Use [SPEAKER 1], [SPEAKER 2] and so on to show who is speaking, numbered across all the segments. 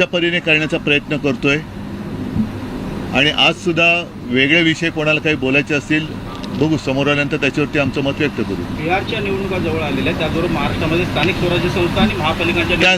[SPEAKER 1] त्या परीने करण्याचा प्रयत्न करतोय. आणि आज सुद्धा वेगळे विषय कोणाला काही बोलायचे असतील बघू. समोर आल्यानंतर त्याच्यावरती आमचं मत व्यक्त करू.
[SPEAKER 2] बिहारच्या निवडणुका जवळ आलेल्या आहेत. त्याचबरोबर महाराष्ट्रामध्ये स्थानिक स्वराज्य संस्था आणि महापालिकांच्या
[SPEAKER 1] त्या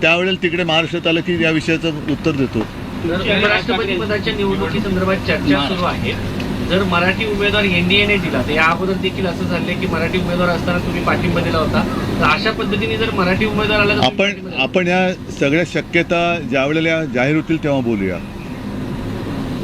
[SPEAKER 1] त्यावेळेला तिकडे महाराष्ट्रात आलं की या विषयाचं उत्तर देतो.
[SPEAKER 2] ठाकरे-
[SPEAKER 3] पदाच्या निवडणुकीसंदर्भात चर्चा सुरू आहे. जर मराठी उमेदवार एनडीएने दिला तर या अगोदर देखील असं झालंय की मराठी उमेदवार असताना तुम्ही पाठिंबा दिला होता तर अशा पद्धतीने जर मराठी उमेदवार आला
[SPEAKER 1] आपण? आपण या सगळ्या शक्यता ज्या वेळेला जाहीर होतील तेव्हा बोलूया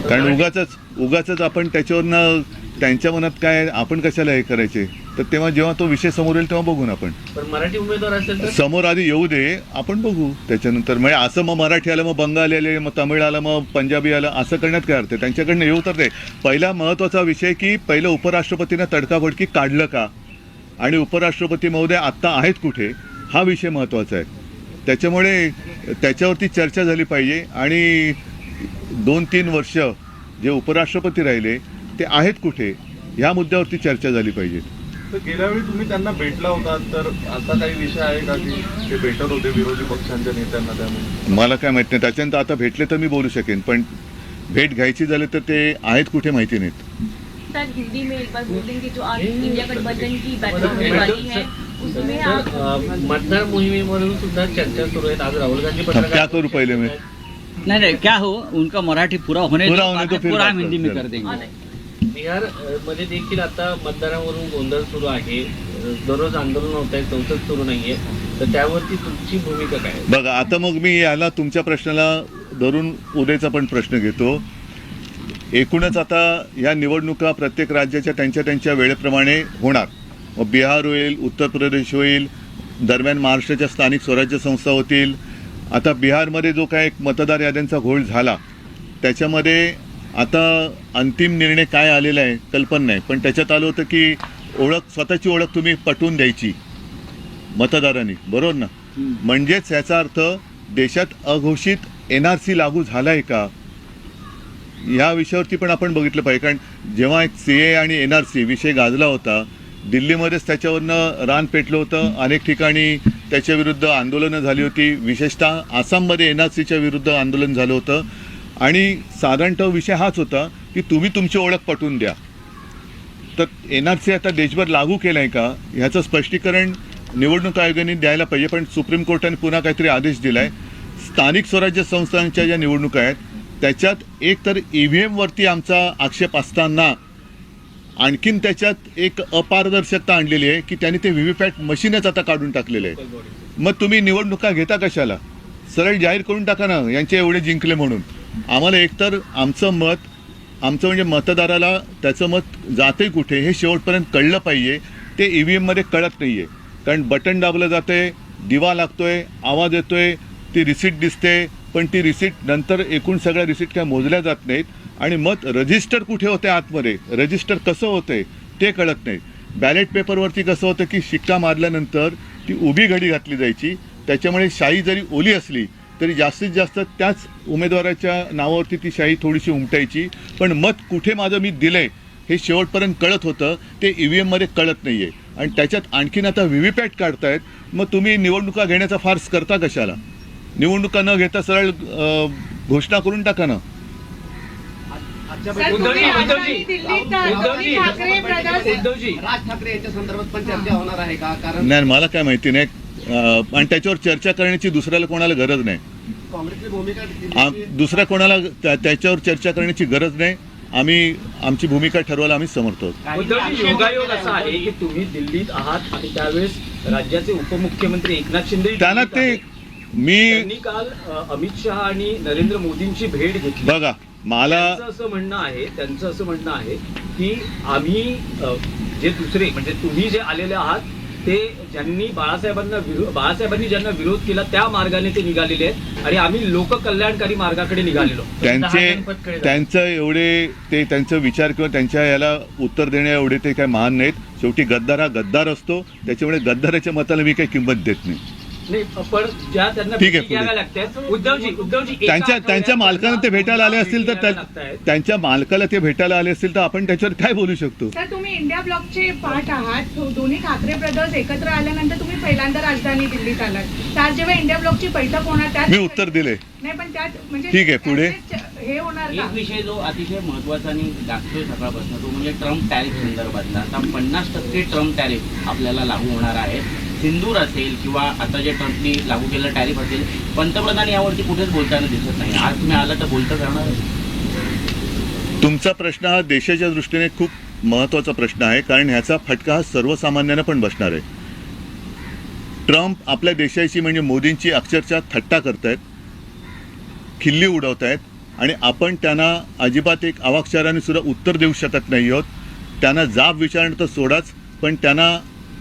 [SPEAKER 1] कारण उगाच उगाच आपण त्याच्यावरनं त्यांच्या मनात काय आपण कशाला हे करायचे तर तेव्हा जेव्हा तो विषय समोर येईल तेव्हा बघू ना आपण.
[SPEAKER 3] पण मराठी उमेदवार असेल तर?
[SPEAKER 1] समोर आधी येऊ दे आपण बघू. त्याच्यानंतर म्हणजे असं मग मराठी आलं मग बंगाली आले मग तमिळ आलं मग पंजाबी आलं असं करण्यात काय अर्थ आहे? त्यांच्याकडनं येऊ तर दे. पहिला महत्त्वाचा विषय की पहिलं उपराष्ट्रपतीनं तडकाफडकी काढलं का? आणि उपराष्ट्रपती महोदय आत्ता आहेत कुठे? हा विषय महत्त्वाचा आहे. त्याच्यामुळे त्याच्यावरती चर्चा झाली पाहिजे आणि दोन तीन वर्ष जे उपराष्ट्रपती राहिले ते आहेत कुठे? ह्या मुद्द्यावरती चर्चा झाली पाहिजे.
[SPEAKER 4] तर गेल्या वेळी तुम्ही त्यांना भेटला होता तर असा काही विषय आहे का की ते भेटत होते विरोधी पक्षांच्या नेत्यांना त्यामुळे?
[SPEAKER 1] मला काय माहीत नाही. त्याच्यानंतर आता भेटले तर मी बोलू शकेन पण भेट घ्यायची झाली तर ते आहेत कुठे माहिती नाहीत.
[SPEAKER 5] सर हिंदी में एक बार बोल देंगे जो आज इंडिया गठबंधन की बैठक होने वाली है उसमें
[SPEAKER 3] तर,
[SPEAKER 5] आप
[SPEAKER 3] अं, मतदार मोहिमेवरून सुद्धा चर्चा सुरू आहेत आज राहुल गांधी
[SPEAKER 1] क्या करू पहले में?
[SPEAKER 6] नहीं नहीं क्या हो? उनका मराठी पूरा होने
[SPEAKER 1] पूरा होने फिर
[SPEAKER 6] हम हिंदी में
[SPEAKER 1] करते
[SPEAKER 6] कर देंगे।
[SPEAKER 3] बिहारमध्ये देखील आता मतदारावरून गोंधळ सुरू आहे. दररोज आंदोलन होत आहे संसद सुरू नाहीये. तर त्यावरती तुमची भूमिका काय?
[SPEAKER 1] बघा आता मग मी याला तुमच्या प्रश्नाला धरून उद्याचा पण प्रश्न घेतो. एकूणच आता या निवडणुका प्रत्येक राज्याच्या त्यांच्या त्यांच्या वेळेप्रमाणे होणार. मग बिहार होईल उत्तर प्रदेश होईल दरम्यान महाराष्ट्राच्या स्थानिक स्वराज्य संस्था होतील. आता बिहारमध्ये जो काय एक मतदार याद्यांचा घोळ झाला त्याच्यामध्ये आता अंतिम निर्णय काय आलेला आहे कल्पना नाही. पण त्याच्यात आलं होतं की ओळख स्वतःची ओळख तुम्ही पटवून द्यायची मतदारांनी. बरोबर ना? म्हणजेच याचा अर्थ देशात अघोषित एन आर सी लागू झाला आहे का? या विषयावरती पण आपण बघितलं पाहिजे. कारण जेव्हा एक सी ए आणि एन आर सी विषय गाजला होता दिल्लीमध्येच त्याच्यावरनं रान पेटलं होतं. अनेक ठिकाणी त्याच्या विरुद्ध आंदोलनं झाली होती. विशेषतः आसाममध्ये एन आर सीच्या विरुद्ध आंदोलन झालं होतं. आणि साधारणतः विषय हाच होता की तुम्ही तुमची ओळख पटवून द्या. तर एन आर सी आता देशभर लागू केलं आहे का? ह्याचं स्पष्टीकरण निवडणूक आयोगाने द्यायला पाहिजे पण सुप्रीम कोर्टाने पुन्हा काहीतरी आदेश दिला आहे स्थानिक स्वराज्य संस्थांच्या ज्या निवडणुका आहेत त्याच्यात एक तर ई व्ही एमवरती आमचा आक्षेप असताना आणखीन त्याच्यात एक अपारदर्शकता आणलेली आहे की त्यांनी ते व्ही व्ही पॅट मशीनच आता काढून टाकलेलं आहे मग तुम्ही निवडणुका घेता कशाला? सरळ जाहीर करून टाका ना यांचे एवढे जिंकले म्हणून. आम्हाला एकतर आमचं मत आमचं म्हणजे मतदाराला त्याचं मत जाते कुठे हे शेवटपर्यंत कळलं पाहिजे. ते ई व्ही एममध्ये कळत नाही आहे कारण बटन दाबलं जातं आहे दिवा लागतो आहे आवाज येतो आहे ती रिसिट दिसते पण ती रिसिट नंतर एकूण सगळ्या रिसिट काय मोजल्या जात नाहीत. आणि मत रजिस्टर कुठे होते आतमध्ये? रजिस्टर कसं होतंय? ते कळत नाही बॅलेट पेपरवरती कसं होतं की शिक्का मारल्यानंतर ती उभी घडी घातली जायची. त्याच्यामुळे शाई जरी ओली असली तरी जास्तीत जास्त त्याच उमेदवाराच्या नावावरती ती शाही थोडीशी उमटायची. पण मत कुठे माझं मी दिलंय हे शेवटपर्यंत कळत होतं. ते ई व्ही एममध्ये कळत नाही आहे आणि त्याच्यात आणखीन आता व्ही व्ही पॅट काढतायत. मग तुम्ही निवडणुका घेण्याचा फार्स करता कशाला? निवडणुका न घेता सरळ घोषणा करून टाका ना.
[SPEAKER 2] उद्धवजी उद्धवजी. उद्धवजी. उद्धवजी.
[SPEAKER 7] राज ठाकरे यांच्या संदर्भात पण चर्चा होणार आहे का? कारण
[SPEAKER 1] नाही मला काय माहिती नाही. आणि त्याच्यावर चर्चा करण्याची दुसऱ्याला कोणाला गरज नाही.
[SPEAKER 7] काँग्रेसची भूमिका
[SPEAKER 1] आम दुसऱ्या कोणाला त्या- त्याच्यावर चर्चा करण्याची गरज नाही. आम्ही आमची भूमिका ठरवायला आम्ही समर्थ
[SPEAKER 2] योगायोग असा आहे की तुम्ही दिल्लीत आहात आणि त्यावेळेस राज्याचे उपमुख्यमंत्री एकनाथ शिंदे
[SPEAKER 1] त्यांना ते. मी
[SPEAKER 2] काल अमित शहा आणि नरेंद्र मोदींची भेट घेतली.
[SPEAKER 1] बघा मला
[SPEAKER 2] असं म्हणणं आहे त्यांचं असं म्हणणं आहे की आम्ही जे दुसरे म्हणजे तुम्ही जे आलेले आहात ते ज्यांनी बाळासाहेबांना विरो- बाळासाहेबांनी ज्यांना विरोध केला त्या मार्गाने ते निघालेले आहेत. आणि आम्ही लोककल्याणकारी मार्गाकडे निघालेलो.
[SPEAKER 1] त्यांचे. त्यांचं एवढे ते त्यांचं विचार किंवा त्यांच्या याला उत्तर देण्या एवढे ते काय महान नाहीत. शेवटी गद्दार हा गद्दार असतो. त्याच्यामुळे गद्दाराच्या मताला मी काही किंमत देत नाही.
[SPEAKER 2] ज्या त्यांना
[SPEAKER 1] ठीक आहे,
[SPEAKER 2] भेटी घ्याव्या
[SPEAKER 1] पुढे.
[SPEAKER 2] लागतात उद्धवजी उद्धवजी एका
[SPEAKER 1] त्यांच्या
[SPEAKER 2] आठवड्यात
[SPEAKER 1] मालकाला ते भेटायला आले असतील तर
[SPEAKER 2] भेटी घ्याव्या
[SPEAKER 1] त्या-
[SPEAKER 2] लागतायत.
[SPEAKER 1] त्यांच्या मालकाला ते भेटायला आले असतील तर आपण त्याच्यावर काय बोलू शकतो?
[SPEAKER 8] सर तुम्ही इंडिया ब्लॉकचे पार्ट आहात. दोन्ही ठाकरे ब्रदर्स एकत्र आल्यानंतर तुम्ही पहिल्यांदा राजधानी दिल्लीत आलात. त्यात जेव्हा इंडिया ब्लॉकची बैठक होणार त्यात
[SPEAKER 1] मी उत्तर दिले.
[SPEAKER 8] नाही पण त्यात म्हणजे
[SPEAKER 1] ठीक आहे, पुढे.
[SPEAKER 8] त्याचे हे होणार का?
[SPEAKER 6] एक विषय जो अतिशय महत्त्वाचा आणि लागतोय सकाळपासून तो म्हणजे ट्रम्प टॅरिफ संदर्भातला. आता पन्नास टक्के ट्रम्प टॅरिफ आपल्याला लागू होणार आहे. सिंदूर असेल किंवा आता जे कंपनी लागू केलेलं टॅरिफ असेल पंतप्रधान यावरती कुठेच बोलताना दिसत नाही. आज तुम्ही आला तर बोलता जाणार.
[SPEAKER 1] तुमचा प्रश्न हा देशाच्या दृष्टीने खूप महत्त्वाचा प्रश्न आहे कारण ह्याचा फटका हा सर्वसामान्यांना पण बसणार आहे. ट्रम्प आपल्या देशाची म्हणजे मोदींची अक्षरशः थट्टा करतायत खिल्ली उडवत आहेत आणि आपण त्यांना अजिबात एक अवाक्षराने सुद्धा उत्तर देऊ शकत नाही आहोत. त्यांना जाब विचारणं तर सोडाच पण त्यांना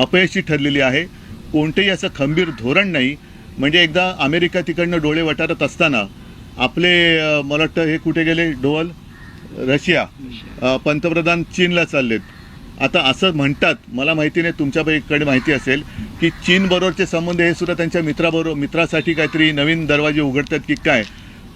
[SPEAKER 1] अपयशी ठरलेली आहे. कोणतेही असं खंबीर धोरण नाही. म्हणजे एकदा अमेरिका तिकडनं डोळे वटारत असताना आपले मला वाटतं हे कुठे गेले? डोवल रशिया. पंतप्रधान चीनला चाललेत. आता असं म्हणतात मला माहिती नाही तुमच्याकडे माहिती असेल की चीनबरोबरचे संबंध हे सुद्धा त्यांच्या मित्राबरोबर मित्रासाठी काहीतरी नवीन दरवाजे उघडतात की काय?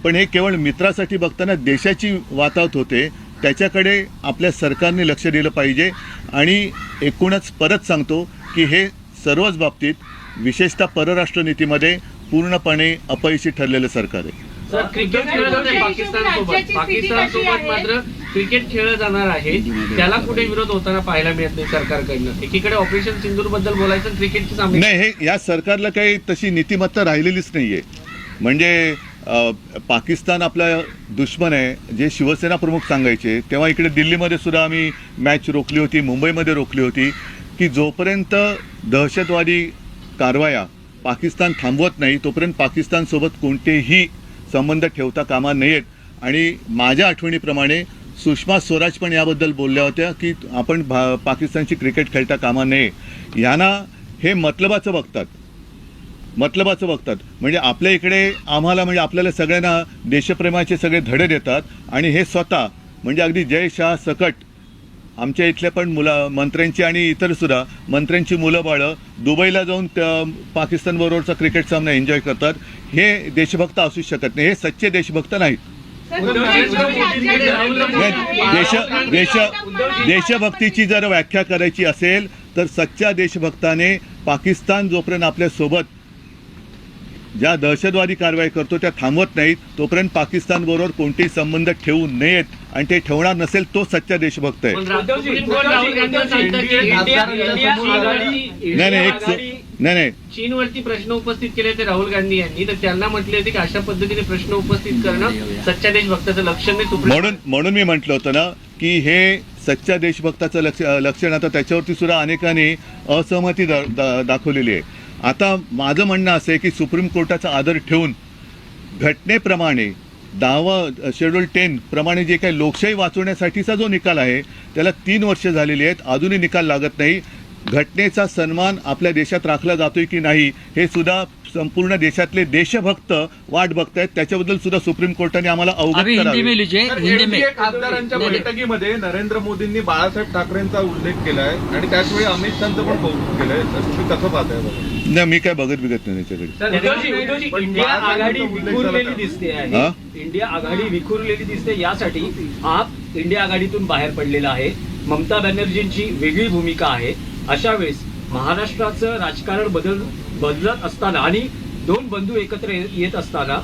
[SPEAKER 1] पण हे केवळ मित्रासाठी बघताना देशाची वातावत होते. त्याच्याकडे आपल्या सरकारने लक्ष दिलं पाहिजे आणि एकूणच परत सांगतो की हे सर्वच बाबतीत विशेषतः परराष्ट्र नीतीमध्ये पूर्णपणे अपयशी ठरलेलं सरकार आहे.
[SPEAKER 3] सर क्रिकेट खेळत होते पाकिस्तान सोबत
[SPEAKER 8] राज्याची स्थिती
[SPEAKER 3] पाकिस्तान
[SPEAKER 8] कशी
[SPEAKER 3] सोबत
[SPEAKER 8] आहे?
[SPEAKER 3] मात्र क्रिकेट खेळलं जाणार आहे. त्याला कुठे विरोध होताना पाहायला मिळत नाही सरकारकडनं. एकीकडे ऑपरेशन सिंदूरबद्दल बोलायचं क्रिकेटची सामने
[SPEAKER 1] नाही हे या सरकारला काही तशी नीतिमत्ता राहिलेलीच नाही आहे म्हणजे पाकिस्तान आपला दुश्मन आहे जे शिवसेना प्रमुख सांगायचे तेव्हा इकडे दिल्लीमध्ये सुद्धा आम्ही मॅच रोखली होती मुंबईमध्ये रोखली होती की जोपर्यंत दहशतवादी कारवाया पाकिस्तान थांबवत नाही तोपर्यंत पाकिस्तानसोबत कोणतेही संबंध ठेवता कामा नयेत. आणि माझ्या आठवणीप्रमाणे सुषमा स्वराज पण याबद्दल बोलल्या होत्या की आपण भा पाकिस्तानची क्रिकेट खेळता कामा नये. यांना हे मतलबाचं बघतात. मतलबाचं बघतात. म्हणजे आपल्या इकडे आम्हाला म्हणजे आपल्याला सगळ्यांना देशप्रेमाचे सगळे धडे देतात आणि हे स्वतः म्हणजे अगदी जय शाह सकट आमच्या इथल्या पण मुला मंत्र्यांची आणि इतर सुद्धा मंत्र्यांची मुलं बाळं दुबईला जाऊन त्या पाकिस्तानबरोबरचा क्रिकेट सामना एन्जॉय करतात. हे देशभक्त असू शकत नाही. हे सच्चे देशभक्त नाहीत. देश देश देशभक्तीची जर व्याख्या करायची असेल तर सच्च्या देशभक्ताने पाकिस्तान जोपर्यंत आपल्यासोबत ज्या दहशतवादी कारवाई करतो त्या थांबवत नाहीत तोपर्यंत पाकिस्तान बरोबर कोणतेही संबंध ठेवू नयेत आणि ते ठेवणार नसेल तो सच्चा देशभक्त आहे. नाही नाही एक
[SPEAKER 2] आघाडी-
[SPEAKER 1] नाही नाही.
[SPEAKER 3] चीनवरती प्रश्न उपस्थित केले होते राहुल गांधी यांनी. तर त्यांना म्हटले होते की अशा पद्धतीने प्रश्न उपस्थित करणं सच्च्या देशभक्ताचं लक्षण नाही
[SPEAKER 1] म्हणून म्हणून मी म्हटलं होतं ना की हे सच्च्या देशभक्ताचं लक्ष लक्षण आता त्याच्यावरती सुद्धा अनेकांनी असहमती दाखवलेली आहे. आता माझं म्हणणं असं आहे की सुप्रीम कोर्टाचा आदर ठेवून घटनेप्रमाणे दहावा शेड्यूल टेन प्रमाणे जे काही लोकशाही वाचवण्यासाठीचा जो निकाल आहे त्याला तीन वर्ष झालेली आहेत. अजूनही निकाल लागत नाही. घटनेचा सन्मान आपल्या देशात राखला जातोय की नाही हे सुद्धा संपूर्ण देशातले देशभक्त वाट बघतायत. त्याच्याबद्दल सुद्धा सुप्रीम कोर्टाने आम्हाला अवगत करावे.
[SPEAKER 4] खासदारांच्या. बैठकीमध्ये नरेंद्र मोदींनी बाळासाहेब ठाकरेंचा उल्लेख केलाय आणि त्याचवेळी अमित शहाचं पण कौतुक केलंय. तुम्ही कसं पाहताय
[SPEAKER 1] नाही मी काय बघत बिगत नाही त्याच्याकडे.
[SPEAKER 2] इंडिया आघाडी विखुरलेली. दिसते
[SPEAKER 1] हा?
[SPEAKER 2] आहे इंडिया आघाडी विखुरलेली दिसते. यासाठी आप इंडिया आघाडीतून बाहेर पडलेला आहे. ममता बॅनर्जींची वेगळी भूमिका आहे. अशा वेळेस महाराष्ट्राचं राजकारण बदल बदलत असताना आणि दोन बंधू एकत्र ये- येत असताना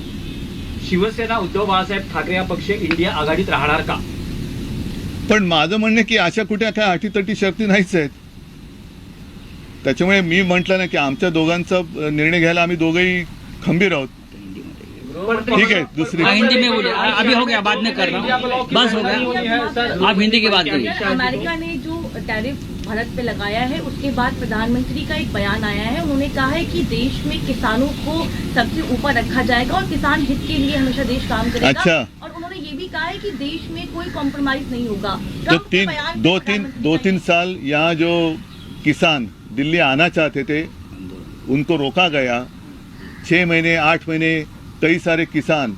[SPEAKER 2] शिवसेना उद्धव बाळासाहेब ठाकरे हा पक्ष इंडिया आघाडीत राहणार का?
[SPEAKER 1] पण माझं म्हणणं आहे की अशा कुठे काय अटीतटी शर्ती नाहीच आहेत. त्याच्यामुळे मी म्हटलं ना की आमच्या दोघांचा निर्णय घ्यायला आम्ही दोघंही खंबीर आहोत. ठीक है, दूसरी-
[SPEAKER 9] हिंदी में बोलिए अभी हो गया बाद में कर रहा हूँ। बस हो गया। आप हिंदी की बात करिए।
[SPEAKER 5] अमेरिका ने जो टैरिफ भारत पे लगाया है। उसके बाद प्रधानमंत्री का एक बयान आया है। उन्होंने कहा है कि देश में किसानों को सबसे ऊपर रखा जाएगा और किसान हित के लिए हमेशा देश काम करेगा।
[SPEAKER 1] अच्छा।
[SPEAKER 5] और उन्होंने ये भी कहा है कि देश में कोई कॉम्प्रोमाइज नहीं होगा।
[SPEAKER 1] तो तीन दो तीन दो तीन साल यहाँ जो किसान दिल्ली आना चाहते थे उनको रोका गया। छः महीने आठ महीने कई सारे किसान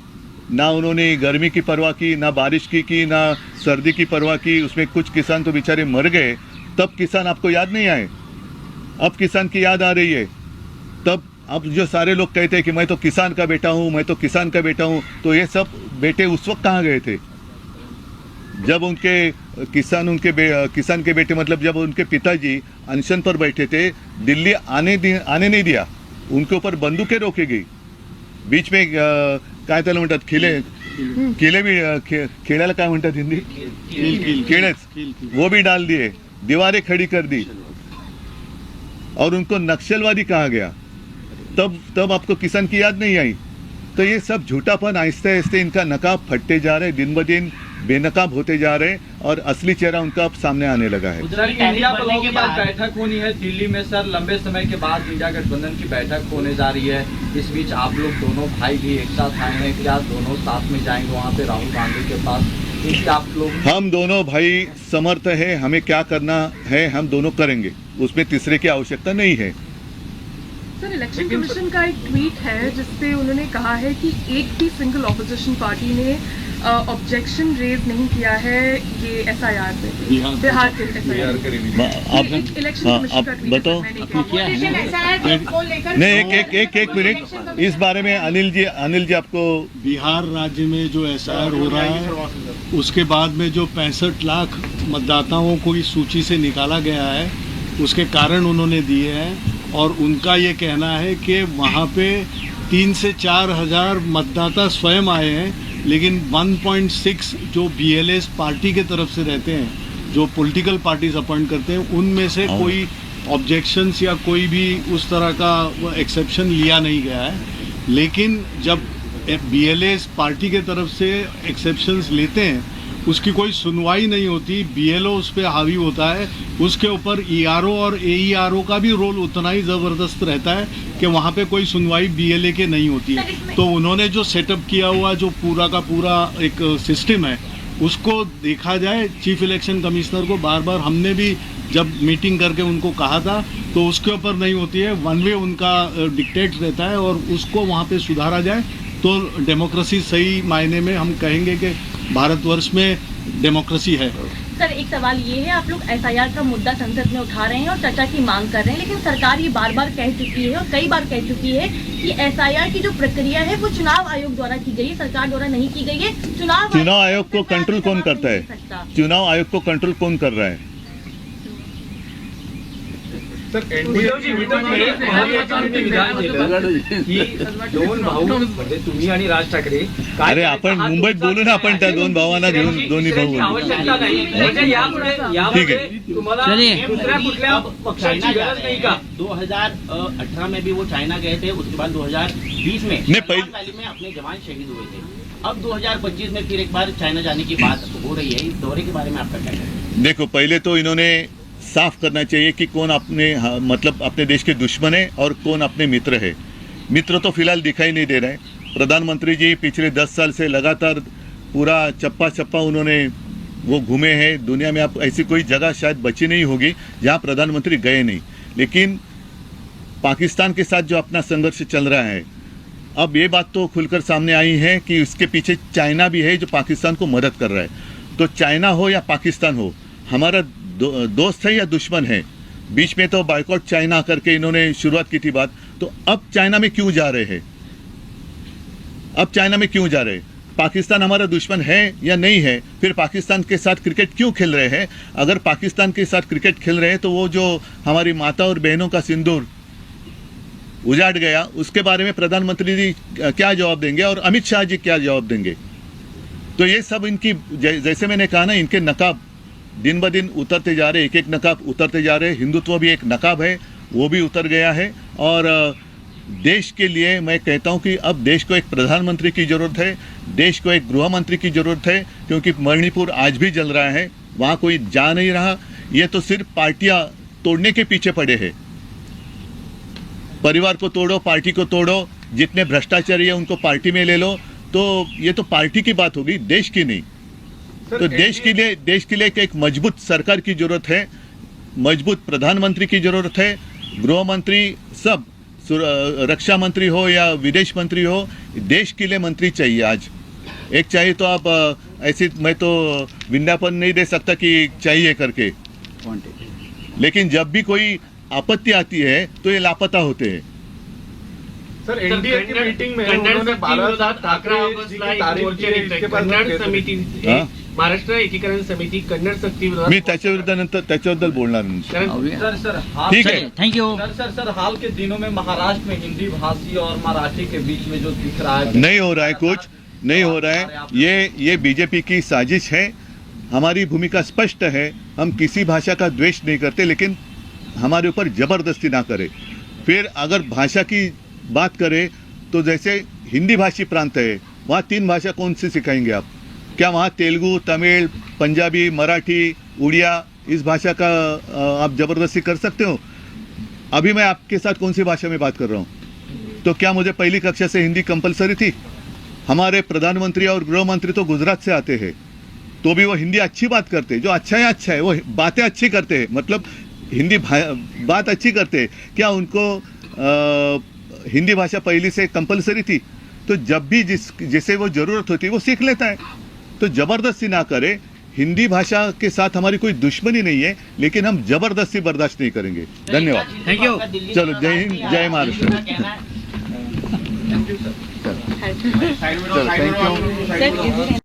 [SPEAKER 1] ना उन्होंने गर्मी की परवाह की ना बारिश की की ना सर्दी की परवाह की उसमें कुछ किसान तो बेचारे मर गए। तब किसान आपको याद नहीं आए। अब किसान की याद आ रही है। तब अब जो सारे लोग कहते हैं कि मैं तो किसान का बेटा हूँ मैं तो किसान का बेटा हूँ तो ये सब बेटे उस वक्त कहाँ गए थे? जब उनके किसान उनके बे, किसान के बेटे मतलब जब उनके पिताजी अनशन पर बैठे थे दिल्ली आने दि, आने नहीं दिया उनके ऊपर बंदूकें रोकी गई। बीच में काय त्याला म्हणतात खिले किले भी खेळायला काय म्हणतात हिंदी? किळेच वो भी डाल दिए। दीवारें खड़ी कर दी और उनको नक्सलवादी कहा गया। तब तब आपको किसान की याद नहीं आई? तो ये सब झूठापन आहिस्ते आहिस्ते इनका नकाब फटते जा रहे दिन ब दिन बेनकाब होते जा रहे और असली चेहरा उनका अब सामने आने लगा है।
[SPEAKER 6] के
[SPEAKER 10] की
[SPEAKER 6] बाद
[SPEAKER 10] बैठक होनी है दिल्ली में सर लंबे समय के बाद इंडिया गठबंधन की बैठक होने जा रही है। इस बीच आप लोग दोनों भाई भी एक साथ आए हैं कि आज दोनों साथ में जाएँगे वहाँ पे राहुल गांधी के पास। आप लोग।
[SPEAKER 1] हम दोनों भाई समर्थ है हमें क्या करना है हम दोनों करेंगे। उसमें तीसरे की आवश्यकता नहीं है।
[SPEAKER 11] सर इलेक्शन कमीशन का एक ट्वीट है जिसपे उन्होंने कहा है कि एक भी सिंगल ऑपोजिशन पार्टी ने ऑब्जेक्शन रेज नहीं किया है ये एसआईआर आई आर
[SPEAKER 4] बिहार के
[SPEAKER 1] हाँ,
[SPEAKER 11] ट्वीट
[SPEAKER 1] बताओ। नहीं एक एक एक एक मिनट। इस बारे में अनिल जी अनिल जी आपको
[SPEAKER 12] बिहार राज्य में जो एस हो रहा है उसके बाद में जो पैंसठ लाख मतदाताओं को इस सूची से निकाला गया है उसके कारण उन्होंने दिए हैं और उनका ये कहना है कि वहाँ पे तीन से चार हज़ार मतदाता स्वयं आए हैं लेकिन 1.6 जो बीएलएस पार्टी के तरफ़ से रहते हैं जो पॉलिटिकल पार्टीज़ अपॉइंट करते हैं उनमें से कोई ऑब्जेक्शंस या कोई भी उस तरह का एक्सेप्शन लिया नहीं गया है। लेकिन जब बी पार्टी के तरफ़ से एक्सेप्शंस लेते हैं उसकी कोई सुनवाई नहीं होती। बीएलओ उस पर हावी होता है। उसके ऊपर ईआरओ और एईआरओ का भी रोल उतना ही ज़बरदस्त रहता है कि वहाँ पे कोई सुनवाई बीएलए के नहीं होती है। तो उन्होंने जो सेटअप किया हुआ जो पूरा का पूरा एक सिस्टम है उसको देखा जाए चीफ इलेक्शन कमिश्नर को बार बार हमने भी जब मीटिंग करके उनको कहा था तो उसके ऊपर नहीं होती है। वन वे उनका डिक्टेट रहता है और उसको वहाँ पे सुधारा जाए। तो डेमोक्रेसी सही मायने में हम कहेंगे कि भारतवर्ष में डेमोक्रेसी है।
[SPEAKER 5] सर एक सवाल ये है आप लोग एसआईआर का मुद्दा संसद में उठा रहे हैं और चर्चा की मांग कर रहे हैं लेकिन सरकार ये बार बार कह चुकी है और कई बार कह चुकी है कि एसआईआर की जो प्रक्रिया है वो चुनाव आयोग द्वारा की गई है सरकार द्वारा नहीं की गई है। चुनाव
[SPEAKER 1] चुनाव आयोग को कंट्रोल कौन करता है? चुनाव आयोग को कंट्रोल कौन कर रहा है?
[SPEAKER 4] सर एनडीए
[SPEAKER 2] उद्धवजी उद्धवजी एक महत्वाचं तुम्ही विधान केलं की दोन भाऊ म्हणजे तुम्ही आणि राज ठाकरे काय
[SPEAKER 1] अरे आपण
[SPEAKER 2] हा
[SPEAKER 1] मुंबईत
[SPEAKER 2] तुमचा
[SPEAKER 1] बोलू ना आपण त्या दोन भावांना घेऊन दोन्ही भाऊ
[SPEAKER 2] दुसऱ्याची
[SPEAKER 1] बोलू.
[SPEAKER 2] आवश्यकता नाही म्हणजे. तुम्हाला
[SPEAKER 9] चलिए.
[SPEAKER 2] दुसऱ्या कुठल्या पक्षाची
[SPEAKER 6] चाइना जा
[SPEAKER 2] गरज
[SPEAKER 6] रहे
[SPEAKER 2] नाही
[SPEAKER 6] हैं।
[SPEAKER 2] का
[SPEAKER 6] 2018 में भी वो चाइना गए थे उसके बाद 2020 में
[SPEAKER 1] नहीं, पहले-
[SPEAKER 6] सलमान वैली में अपने जवान शहीद हुए थे अब 2025 में फिर एक बार चाइना जाने की बात हो रही है इस दौरे के बारे में आपका क्या कहना है
[SPEAKER 1] देखो पहले तो इन्होंने साफ़ करना चाहिए कि कौन अपने मतलब अपने देश के दुश्मन है और कौन अपने मित्र है। मित्र तो फ़िलहाल दिखाई नहीं दे रहे प्रधानमंत्री जी पिछले दस साल से लगातार पूरा चप्पा चप्पा उन्होंने वो घूमे हैं। दुनिया में आप ऐसी कोई जगह शायद बची नहीं होगी जहाँ प्रधानमंत्री गए नहीं। लेकिन पाकिस्तान के साथ जो अपना संघर्ष चल रहा है, अब ये बात तो खुलकर सामने आई है कि उसके पीछे चाइना भी है जो पाकिस्तान को मदद कर रहा है। तो चाइना हो या पाकिस्तान हो हमारा दो, दोस्त है या दुश्मन है? बीच में तो बाइकआउट चाइना करके इन्होंने शुरुआत की थी बात। तो अब चाइना में क्यों जा रहे हैं? अब चाइना में क्यों जा रहे हैं? पाकिस्तान हमारा दुश्मन है या नहीं है? फिर पाकिस्तान के साथ क्रिकेट क्यों खेल रहे हैं? अगर पाकिस्तान के साथ क्रिकेट खेल रहे हैं तो वो जो हमारी माता और बहनों का सिंदूर उजाड़ गया उसके बारे में प्रधानमंत्री जी क्या जवाब देंगे और अमित शाह जी क्या जवाब देंगे? तो ये सब इनकी जैसे मैंने कहा ना इनके नकाब दिन ब दिन उतरते जा रहे एक एक नकाब उतरते जा रहे, हिंदुत्व भी एक नकाब है, वो भी उतर गया है। और देश के लिए मैं कहता हूँ कि अब देश को एक प्रधानमंत्री की ज़रूरत है, देश को एक गृह मंत्री की ज़रूरत है, क्योंकि मणिपुर आज भी जल रहा है, वहाँ कोई जा नहीं रहा। ये तो सिर्फ़ पार्टियाँ तोड़ने के पीछे पड़े हैं। परिवार को तोड़ो, पार्टी को तोड़ो, जितने भ्रष्टाचारी है उनको पार्टी में ले लो। तो ये तो पार्टी की बात होगी, देश की नहीं। तो देश के लिए देश के लिए एक, एक मज़बूत सरकार की ज़रूरत है? मज़बूत प्रधानमंत्री की ज़रूरत है? गृह मंत्री सब रक्षा मंत्री हो या विदेश मंत्री हो देश के लिए मंत्री चाहिए आज। एक चाहिए तो आप ऐसी मैं तो विज्ञापन नहीं दे सकता कि चाहिए करके। लेकिन जब भी कोई आपत्ति आती है तो ये लापता होते हैं।
[SPEAKER 4] सर एनडीए की मीटिंग में उन्होंने बाला साहब ठाकरे जी की तारीफ़ की
[SPEAKER 3] निघले.
[SPEAKER 4] इसके बाद
[SPEAKER 3] समिती
[SPEAKER 1] हा?
[SPEAKER 3] महाराष्ट्र एकीकरण समिती कन्नड सक्ती
[SPEAKER 1] मी त्याच्याविरुद्ध नंतर त्याच्याबद्दल बोलणार नाही.
[SPEAKER 10] सर सर हाल
[SPEAKER 1] ठीक है
[SPEAKER 9] thank you
[SPEAKER 10] sir sir sir हाल के दिनों में महाराष्ट्र में हिंदी भाषी और मराठी के बीच में जो दिख रहा है
[SPEAKER 1] नहीं हो रहा है कुछ नहीं हो रहा है। ये ये बीजेपी की साजिश है। हमारी भूमिका स्पष्ट है। हम किसी भाषा का द्वेष नहीं करते लेकिन हमारे ऊपर ज़बरदस्ती ना करे। फिर अगर भाषा की बात करें तो जैसे हिंदी भाषी प्रांत है वहाँ तीन भाषा कौन सी सिखाएँगे आप? क्या वहाँ तेलुगु तमिल पंजाबी मराठी उड़िया इस भाषा का आप ज़बरदस्ती कर सकते हो? अभी मैं आपके साथ कौन सी भाषा में बात कर रहा हूँ? तो क्या मुझे पहली कक्षा से हिंदी कंपलसरी थी? हमारे प्रधानमंत्री और गृह मंत्री तो गुजरात से आते हैं। तो भी वो हिंदी अच्छी बात करते जो अच्छा है अच्छा है। वो बातें अच्छी करते हैं। मतलब हिंदी बात अच्छी करते क्या उनको अ, हिंदी भाषा पहली से कंपलसरी थी? तो जब भी जिस जिसे वो ज़रूरत होती है वो सीख लेता है। तो ज़बरदस्ती ना करे। हिंदी भाषा के साथ हमारी कोई दुश्मनी नहीं है लेकिन हम ज़बरदस्ती बर्दाश्त नहीं करेंगे। धन्यवाद।
[SPEAKER 9] थैंक यू
[SPEAKER 1] चलो जय हिंद जय महाराष्ट्र। चलो थैंक यू